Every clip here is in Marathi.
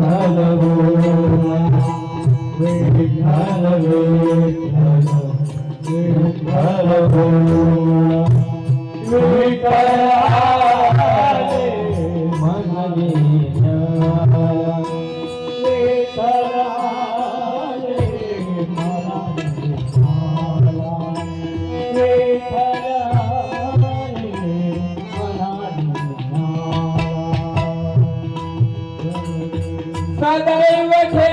Mau. ದೈವಕ್ಕೆ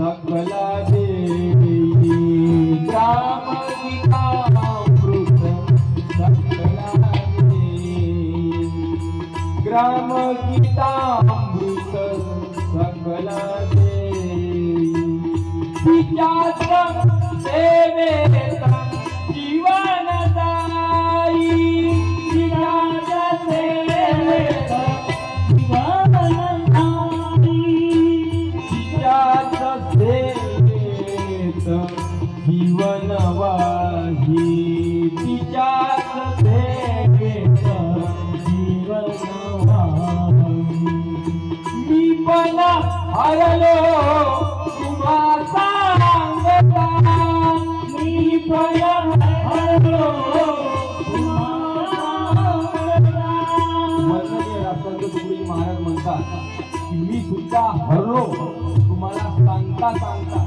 सकला देवी ग्राम गीतामृत सकला देवी. ग्राम गीतामृत सकला देवी तिच्याच सेवेत हरलो तुला सांगता मी पण हरलो महाराज म्हणतात की मी सुद्धा हरलो. तुम्हाला सांगता सांगता.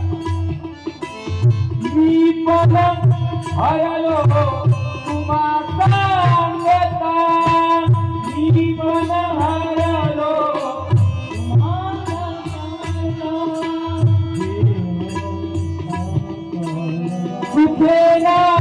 मी पण हरलो. तुम्हाला Tena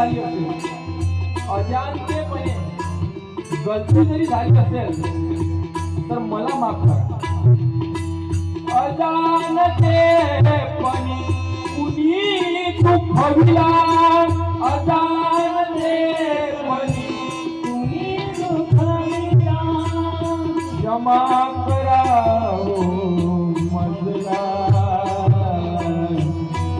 झाली असेल. अजानतेपणे गलती जरी झाली असेल तर मला माफ करा. अजानतेपणी कुणी दुखविला? अजानतेपणी कुणी दुखविला? क्षमा करा हो.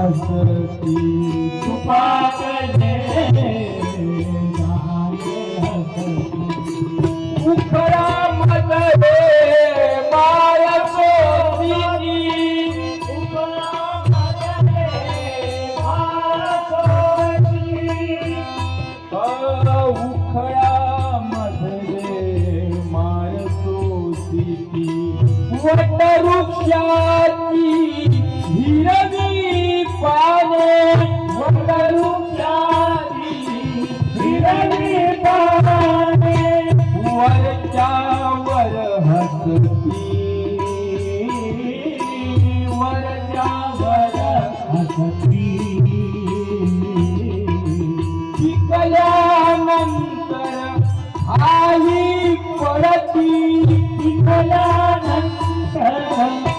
Pastor सोडती तिथला नंतर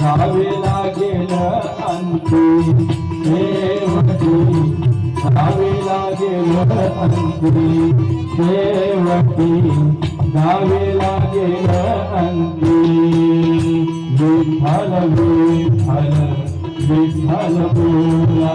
जावे लागेल अंती देवती जावे लागेल अंती देवती जावे लागेल अंती विठ्ठल विठ्ठल विठ्ठल बोला।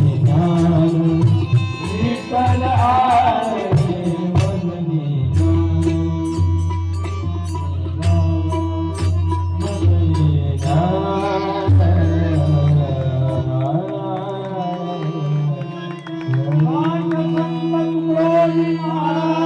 আলামিন